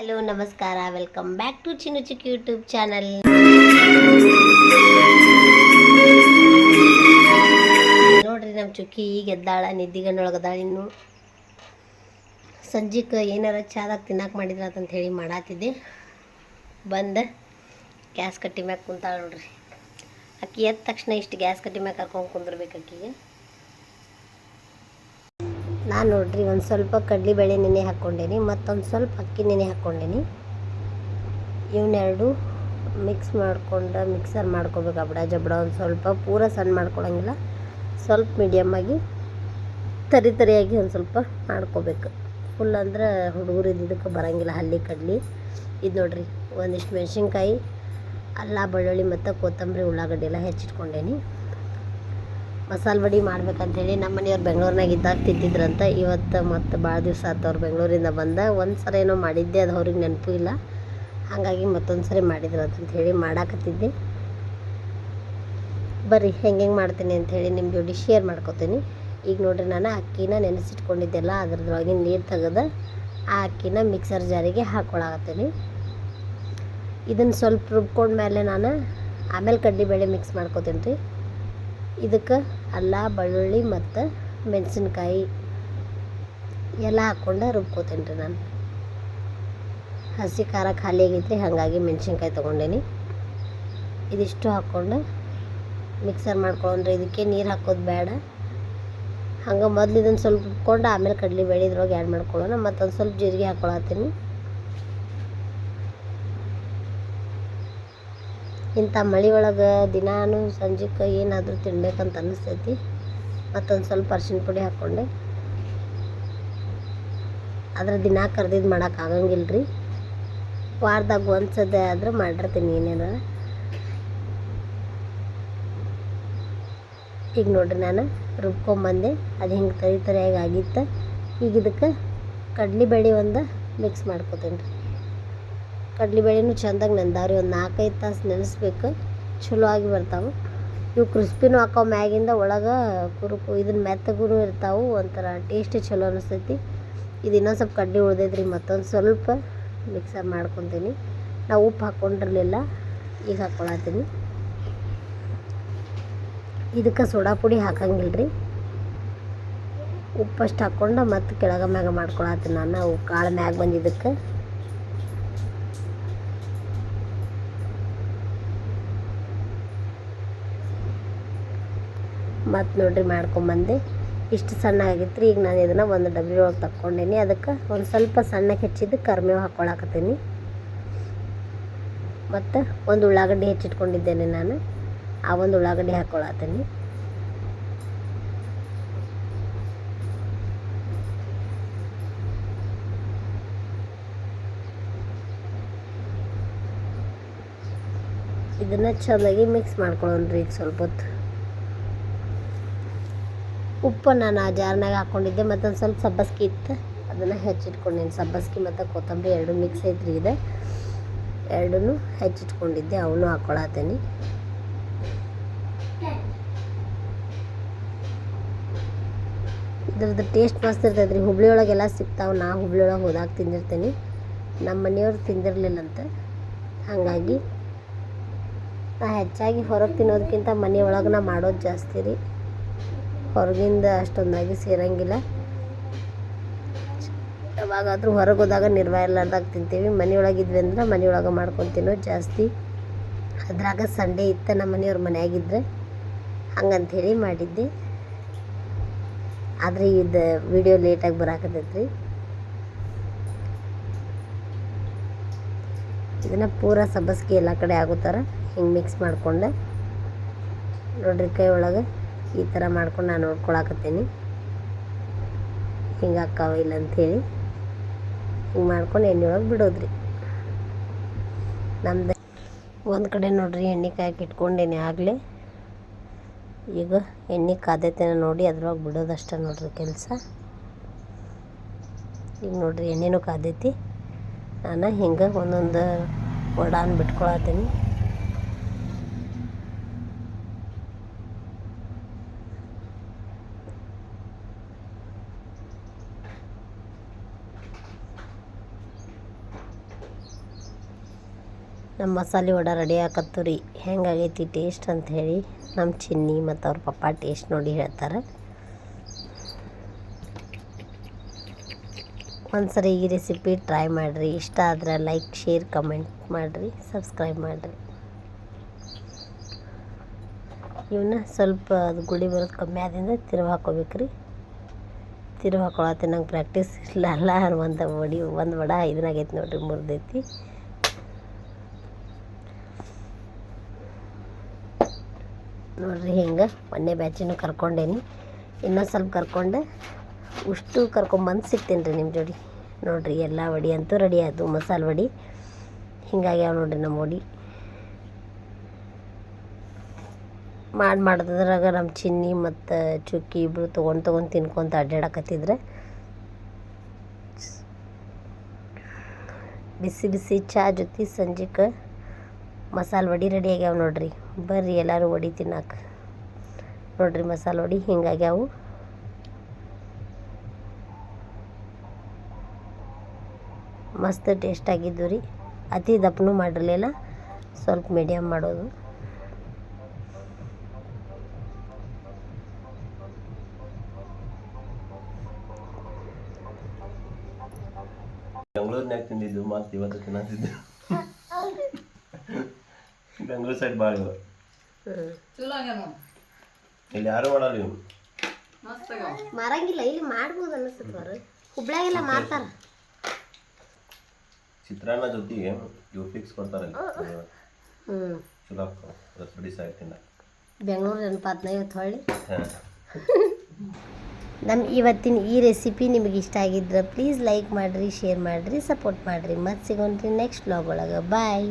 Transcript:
Hello, ನಮಸ್ಕಾರ. Welcome back to ಚಿನ್ನು ಚಿಕ್ಕ YouTube channel ನೋಡ್ರಿ ನಮ್ಮ ಚುಕ್ಕಿ, ಈಗ ಎದ್ದಾಳ ನಿದ್ದಿಗಣ್ಣೊಳಗದಾಳ ಇನ್ನು. ಸಂಜೆಗೆ ಏನಾರ ಚಾದಾಗ ತಿನ್ನಕ್ಕೆ ಮಾಡಿದ್ರ ಅಂತ ಹೇಳಿ ಮಾಡಾತಿದ್ದೆ. ಬಂದ, ಗ್ಯಾಸ್ ಕಟ್ಟಿ ಮ್ಯಾಗ ಕುಂತಾಳ ನೋಡ್ರಿ. ಅಕ್ಕಿ ಎದ್ದ ತಕ್ಷಣ ಇಷ್ಟು ಗ್ಯಾಸ್ ಕಟ್ಟಿ ಮ್ಯಾಗ ಹಾಕೊಂಡು ಕುಂದಿರ್ಬೇಕು ಅಕ್ಕಿಗೆ. ನಾನು ನೋಡ್ರಿ, ಒಂದು ಸ್ವಲ್ಪ ಕಡಲೆಬೇಳೆ ನೆನೆ ಹಾಕ್ಕೊಂಡೇನಿ, ಮತ್ತೊಂದು ಸ್ವಲ್ಪ ಅಕ್ಕಿ ನೆನೆ ಹಾಕ್ಕೊಂಡೇನಿ. ಇವನ್ನೆರಡು ಮಿಕ್ಸ್ ಮಾಡ್ಕೊಂಡು ಮಿಕ್ಸರ್ ಮಾಡ್ಕೋಬೇಕು ಅಬ್ಡ ಜಬಡ ಒಂದು ಸ್ವಲ್ಪ ಪೂರ ಸಣ್ಣ ಮಾಡ್ಕೊಳಂಗಿಲ್ಲ. ಸ್ವಲ್ಪ ಮೀಡಿಯಮ್ಮಾಗಿ ತರಿ ತರಿಯಾಗಿ ಒಂದು ಸ್ವಲ್ಪ ಮಾಡ್ಕೋಬೇಕು. ಫುಲ್ ಅಂದ್ರೆ ಹುಡುಗರು ಇದ್ದಿದ್ದಕ್ಕೆ ಬರೋಂಗಿಲ್ಲ ಹಲ್ಲಿ ಕಡ್ಲಿ. ಇದು ನೋಡ್ರಿ, ಒಂದಿಷ್ಟು ಮೆಣಸಿನ್ಕಾಯಿ, ಅಲ್ಲ, ಬೆಳ್ಳುಳ್ಳಿ ಮತ್ತು ಕೊತ್ತಂಬರಿ ಉಳ್ಳಾಗಡ್ಡೆ ಎಲ್ಲ ಹೆಚ್ಚಿಟ್ಕೊಂಡೇನಿ. ಮಸಾಲೆ ವಡಿ ಮಾಡ್ಬೇಕಂತೇಳಿ ನಮ್ಮ ಮನೆಯವ್ರು ಬೆಂಗಳೂರಿನಾಗ ಇದ್ದಾಗ ತಿಂತಿದ್ರಂತ. ಇವತ್ತು ಮತ್ತು ಭಾಳ ದಿವಸ ಆತು ಅವ್ರು ಬೆಂಗಳೂರಿಂದ ಬಂದ. ಒಂದು ಸಲ ಏನೋ ಮಾಡಿದ್ದೆ, ಅದು ಅವ್ರಿಗೆ ನೆನಪು ಇಲ್ಲ. ಹಾಗಾಗಿ ಮತ್ತೊಂದು ಸರಿ ಮಾಡಿದ್ರು ಹೇಳಿ ಮಾಡಾಕತ್ತಿದ್ದೆ. ಬರ್ರಿ, ಹೆಂಗೆ ಹೆಂಗೆ ಮಾಡ್ತೀನಿ ಅಂಥೇಳಿ ನಿಮ್ಮ ಜೋಡಿ ಶೇರ್ ಮಾಡ್ಕೋತೀನಿ. ಈಗ ನೋಡಿರಿ, ನಾನು ಅಕ್ಕಿನ ನೆನೆಸಿಟ್ಕೊಂಡಿದ್ದೆಲ್ಲ ಅದ್ರದ್ರೊಳಗಿನ ನೀರು ತೆಗೆದು ಆ ಅಕ್ಕಿನ ಮಿಕ್ಸರ್ ಜಾರಿಗೆ ಹಾಕ್ಕೊಳಕತ್ತೀನಿ ಇದನ್ನು ಸ್ವಲ್ಪ ರುಬ್ಕೊಂಡ್ಮೇಲೆ ನಾನು ಆಮೇಲೆ ಕಡ್ಲೆಬೇಳೆ ಮಿಕ್ಸ್ ಮಾಡ್ಕೊತೀನಿ ರೀ. ಇದಕ್ಕೆ ಅಲ್ಲ ಬೆಳ್ಳುಳ್ಳಿ ಮತ್ತು ಮೆಣಸಿನ್ಕಾಯಿ ಎಲ್ಲ ಹಾಕ್ಕೊಂಡು ರುಬ್ಕೋತೀನಿ ರೀ ನಾನು. ಹಸಿ ಖಾರ ಖಾಲಿ ಆಗೈತ್ರಿ ಹಾಗಾಗಿ ಮೆಣಸಿನ್ಕಾಯಿ ತೊಗೊಂಡೇನಿ. ಇದಿಷ್ಟು ಹಾಕ್ಕೊಂಡು ಮಿಕ್ಸರ್ ಮಾಡ್ಕೊಂಡ್ರೆ ಇದಕ್ಕೆ ನೀರು ಹಾಕೋದು ಬೇಡ. ಹಂಗೆ ಮೊದ್ಲು ಇದನ್ನು ಸ್ವಲ್ಪ ರುಬ್ಕೊಂಡು ಆಮೇಲೆ ಕಡಲೆಬೇಳೆ ಇದ್ರೊಳಗೆ ಆ್ಯಡ್ ಮಾಡ್ಕೊಳ್ಳೋಣ. ಮತ್ತೊಂದು ಸ್ವಲ್ಪ ಜೀರಿಗೆ ಹಾಕ್ಕೊಳತ್ತೀನಿ ಇಂಥ ಮಳೆ ಒಳಗೆ ದಿನಾನು ಸಂಜೆಗೆ ಏನಾದರೂ ತಿನ್ಬೇಕಂತ ಅನ್ನಿಸ್ತೈತಿ. ಮತ್ತೊಂದು ಸ್ವಲ್ಪ ಅರ್ಶಿನ ಪುಡಿ ಹಾಕ್ಕೊಂಡೆ ಆದರೆ ದಿನ ಕರ್ದಿದ್ದು ಮಾಡೋಕ್ಕಾಗಂಗಿಲ್ಲ ರೀ ವಾರದಾಗ ಒಂದು ಸದ ಆದರೂ ಮಾಡಿರ್ತೀನಿ ಏನೇನ. ಈಗ ನೋಡ್ರಿ ನಾನು ರುಬ್ಕೊಂಬಂದೆ. ಅದು ಹಿಂಗೆ ತರಿ ತರಿಯಾಗಿ ಆಗಿತ್ತು. ಈಗ ಇದಕ್ಕೆ ಕಡ್ಲೆಬೇಳೆ ಒಂದು ಮಿಕ್ಸ್ ಮಾಡ್ಕೊತೀನಿ ರೀ ಕಡ್ಲೆಬೇಳೆನೂ ಚೆಂದಾಗಿ ರೀ ಒಂದು ನಾಲ್ಕೈದು ತಾಸು ನೆನೆಸ್ಬೇಕು ಚಲೋ ಆಗಿ ಬರ್ತಾವೆ. ಇವು ಕ್ರಿಸ್ಪಿನೂ ಹಾಕೋ ಮ್ಯಾಗಿಂದ ಒಳಗೆ ಕುರುಕು ಇದನ್ನ ಮೆತ್ತಗೂ ಇರ್ತಾವೆ, ಒಂಥರ ಟೇಸ್ಟ್ ಚಲೋ ಅನಿಸ್ತೈತಿ ಇದು ಇನ್ನೊಂದು ಸ್ವಲ್ಪ ಕಡ್ಡಿ ರೀ ಮತ್ತೊಂದು ಸ್ವಲ್ಪ ಮಿಕ್ಸರ್ ಮಾಡ್ಕೊತೀನಿ. ನಾವು ಉಪ್ಪು ಹಾಕ್ಕೊಂಡಿರಲಿಲ್ಲ ಈಗ ಹಾಕ್ಕೊಳತ್ತೀನಿ ಇದಕ್ಕೆ ಸೋಡಾ ಪುಡಿ ಹಾಕಂಗಿಲ್ಲ ರೀ ಉಪ್ಪಷ್ಟು ಹಾಕ್ಕೊಂಡು ಮತ್ತು ಕೆಳಗೆ ಮ್ಯಾಗ ಮಾಡ್ಕೊಳತ್ತೀನಿ ನಾನು ಕಾಳು ಮ್ಯಾಗ ಬಂದಿದ್ದಕ್ಕೆ. ಮತ್ತು ನೋಡ್ರಿ ಮಾಡ್ಕೊಂಬಂದೆ. ಇಷ್ಟು ಸಣ್ಣ ಆಗಿತ್ತು ರೀ ಈಗ ನಾನು ಇದನ್ನು ಒಂದು ಡಬ್ಬಿ ಒಳಗೆ ತಕ್ಕೊಂಡೇನಿ. ಅದಕ್ಕೆ ಒಂದು ಸ್ವಲ್ಪ ಸಣ್ಣಕ್ಕೆ ಹೆಚ್ಚಿದ್ದು ಕರ್ಮೇವು ಹಾಕ್ಕೊಳಕತ್ತೀನಿ ಮತ್ತು ಒಂದು ಉಳ್ಳಾಗಡ್ಡಿ ಹೆಚ್ಚಿಟ್ಕೊಂಡಿದ್ದೇನೆ ನಾನು. ಆ ಒಂದು ಉಳ್ಳಾಗಡ್ಡಿ ಹಾಕ್ಕೊಳತ್ತೀನಿ ಇದನ್ನು ಚೆನ್ನಾಗಿ ಮಿಕ್ಸ್ ಮಾಡ್ಕೊಳ್ಳೋಣ್ರಿ ಈಗ ಸ್ವಲ್ಪ ಹೊತ್ತು ಉಪ್ಪು ನಾನು ಆ ಜಾರ್ನಾಗ ಹಾಕ್ಕೊಂಡಿದ್ದೆ ಮತ್ತೊಂದು ಸ್ವಲ್ಪ ಸಬ್ಬಸ್ಗಿ ಇತ್ತು. ಅದನ್ನು ಹೆಚ್ಚಿಟ್ಕೊಂಡೇನಿ ಸಬ್ಬಸ್ಗಿ ಮತ್ತು ಕೊತ್ತಂಬರಿ ಎರಡು ಮಿಕ್ಸ್ ಐತ್ರಿ ಇದೆ. ಎರಡೂ ಹೆಚ್ಚಿಟ್ಕೊಂಡಿದ್ದೆ ಅವನು ಹಾಕ್ಕೊಳತ್ತೀನಿ ಇದ್ರದ್ದು ಟೇಸ್ಟ್ ಮಸ್ತ್ ಇರ್ತೈತೆ ರೀ ಹುಬ್ಳಿ ಒಳಗೆಲ್ಲ ಸಿಗ್ತಾವೆ, ನಾ ಹುಬ್ಳಿ ಒಳಗೆ ಹೋದಾಗ ತಿಂದಿರ್ತೀನಿ. ನಮ್ಮ ಮನೆಯವ್ರು ತಿಂದಿರಲಿಲ್ಲಂತ, ಹಾಗಾಗಿ ನಾ ಹೆಚ್ಚಾಗಿ ಹೊರಗೆ ತಿನ್ನೋದಕ್ಕಿಂತ ಮನೆಯೊಳಗೆ ನಾ ಮಾಡೋದು ಜಾಸ್ತಿ ರೀ. ಹೊರಗಿಂದ ಅಷ್ಟೊಂದಾಗಿ ಸೇರಂಗಿಲ್ಲ. ಯಾವಾಗಾದರೂ ಹೊರಗೆ ಹೋದಾಗ ನಿರ್ವಹ ಇರ್ಲಾರ್ದಾಗ ತಿಂತೀವಿ. ಮನೆಯೊಳಗೆ ಇದ್ವಿ ಅಂದ್ರೆ ಮನೆಯೊಳಗೆ ಮಾಡ್ಕೊಂಡು ತಿನ್ನೋದು ಜಾಸ್ತಿ. ಅದ್ರಾಗ ಸಂಡೇ ಇತ್ತು ನಮ್ಮ ಮನೆಯವ್ರ ಮನೆಯಾಗಿದ್ದರೆ ಹಂಗಂಥೇಳಿ ಮಾಡಿದ್ದೆ. ಆದರೆ ಇದು ವಿಡಿಯೋ ಲೇಟಾಗಿ ಬರಾಕತ್ತೈತೆ ರೀ ಇದನ್ನು ಪೂರ ಸಬ್ಬಸ್ಗೆ ಎಲ್ಲ ಕಡೆ ಆಗೋ ಥರ ಹಿಂಗೆ ಮಿಕ್ಸ್ ಮಾಡಿಕೊಂಡೆ. ನೋಡ್ರಿ ಕೈ ಒಳಗೆ ಈ ಥರ ಮಾಡ್ಕೊಂಡು ನಾನು ನೋಡ್ಕೊಳಕತ್ತೀನಿ. ಹಿಂಗೆ ಅಕ್ಕಾವ ಇಲ್ಲ ಅಂಥೇಳಿ ಹಿಂಗೆ ಮಾಡ್ಕೊಂಡು ಎಣ್ಣೆ ಒಳಗೆ ಬಿಡೋದ್ರಿ. ನಮ್ದು ಒಂದು ಕಡೆ ನೋಡ್ರಿ ಎಣ್ಣೆ ಕಾಯಕ್ಕೆ ಇಟ್ಕೊಂಡೇನೆ ಆಗಲೇ. ಈಗ ಎಣ್ಣೆ ಕಾದೈತೆನ ನೋಡಿ ಅದ್ರೊಳಗೆ ಬಿಡೋದಷ್ಟೇ ನೋಡಿರಿ ಕೆಲಸ. ಈಗ ನೋಡ್ರಿ ಎಣ್ಣೆನೂ ಕಾದೈತಿ. ನಾನು ಹಿಂಗೆ ಒಂದೊಂದು ವಡಾನ ಬಿಟ್ಕೊಳತ್ತೀನಿ ನಮ್ಮ ಮಸಾಲೆ ವಡೆ ರೆಡಿ ಆಕತ್ತು ರೀ ಹೆಂಗಾಗೈತಿ ಟೇಸ್ಟ್ ಅಂತ ಹೇಳಿ ನಮ್ಮ ಚಿನ್ನಿ ಮತ್ತು ಅವ್ರ ಪಪ್ಪ ಟೇಸ್ಟ್ ನೋಡಿ ಹೇಳ್ತಾರೆ. ಒಂದ್ಸರಿ ಈ ರೆಸಿಪಿ ಟ್ರೈ ಮಾಡಿರಿ. ಇಷ್ಟ ಆದರೆ ಲೈಕ್ ಶೇರ್ ಕಮೆಂಟ್ ಮಾಡಿರಿ. ಸಬ್ಸ್ಕ್ರೈಬ್ ಮಾಡಿರಿ. ಇವನ್ನ ಸ್ವಲ್ಪ ಅದು ಗುಳಿ ಬರೋದು ಕಮ್ಮಿ ಆದಿಂದ ತಿರುವು ಹಾಕೋಬೇಕು ರೀ ತಿರುವು ಹಾಕೊಳತ್ತೆ ನಂಗೆ ಪ್ರಾಕ್ಟೀಸ್ ಇಲ್ಲ ಅಲ್ಲ. ಒಂದು ಒಡಿ ಒಂದು ವಡ ಇದನ್ನಾಗೈತಿ ನೋಡಿರಿ, ಮುರಿದೈತಿ. ನೋಡ್ರಿ ಹಿಂಗೆ ಮೊನ್ನೆ ಬ್ಯಾಚಿನೂ ಕರ್ಕೊಂಡೇನಿ. ಇನ್ನೊಂದು ಸ್ವಲ್ಪ ಕರ್ಕೊಂಡು ಉಷ್ಟು ಕರ್ಕೊಂಬಂದು ಸಿಗ್ತೀನಿ ರೀ ನಿಮ್ಮ ಜೋಡಿ. ನೋಡ್ರಿ ಎಲ್ಲ ವಡಿ ಅಂತೂ ರೆಡಿ ಆಯಿತು, ಮಸಾಲೆ ವಡಿ. ಹಿಂಗಾಗ್ಯಾವ ನೋಡ್ರಿ ನಮ್ಮ ವಡಿ. ಮಾಡಿ ಮಾಡಿದ್ರಾಗ ನಮ್ಮ ಚಿನ್ನಿ ಮತ್ತು ಚುಕ್ಕಿ ಇಬ್ಬರು ತೊಗೊಂಡು ತೊಗೊಂಡು ತಿನ್ಕೊಂತ ಅಡ್ಡಾಡಕತ್ತಿದ್ರೆ ಬಿಸಿ ಬಿಸಿ ಚಹಾ ಜೊತೆ ಸಂಜೆಗೆ ಮಸಾಲೆ ವಡಿ ರೆಡಿ ಆಗ್ಯಾವ ನೋಡ್ರಿ. ಬರ್ರಿ, ಎಲ್ಲರೂ ವಡಿ ತಿನ್ನಾಕ. ನೋಡ್ರಿ ಮಸಾಲೆ ವಡಿ ಹಿಂಗಾಗ್ಯಾವು ಮಸ್ತ್ ಟೇಸ್ಟ್ ಆಗಿದ್ದು ರೀ. ಅತಿ ದಪ್ಪನೂ ಮಾಡಿರಲಿಲ್ಲ, ಸ್ವಲ್ಪ ಮೀಡಿಯಮ್ ಮಾಡೋದು. ಬೆಂಗಳೂರಿನಾಗ ತಿಂದಿದ್ದು ಮತ್ತೆ ಇವತ್ತು ತಿನ್ನತ್ತಿದ್ದು. ಬೆಂಗಳೂರು ಸೈಡ್ ಭಾಳ ಇವ. ಇಲ್ಲಿ ಯಾರು ಮಾಡಲ್ಲ ಇವು ಮಾರಂಗಿಲ್ಲ ಇಲ್ಲಿ ಮಾಡ್ಬೋದು ಅನಿಸ್ತದ ಹುಬ್ಳ್ಯಾಗೆಲ್ಲ ಮಾಡ್ತಾರ. ಚಿತ್ರಾನ್ನ ಜೊತೆಗೆ ಇವು ಫಿಕ್ಸ್ ಕೊಡ್ತಾರೆ ಹ್ಞೂ ಚಲೋ ಆಗ್ತಾವ ರಸಬಡಿ ಸಾಕು ತಿನ್ನ. ಬೆಂಗಳೂರು ನೆನಪಾತ್ನ ಇವತ್ತು ಹೊಳ್ಳಿ. ನಮ್ಮ ಇವತ್ತಿನ ಈ ರೆಸಿಪಿ ನಿಮಗೆ ಇಷ್ಟ ಆಗಿದ್ರೆ ಪ್ಲೀಸ್ ಲೈಕ್ ಮಾಡಿರಿ ಶೇರ್ ಮಾಡಿರಿ ಸಪೋರ್ಟ್ ಮಾಡಿರಿ. ಮತ್ತೆ ಸಿಗೋಣ್ರಿ ನೆಕ್ಸ್ಟ್ ಬ್ಲಾಗ್ ಒಳಗೆ. ಬಾಯ್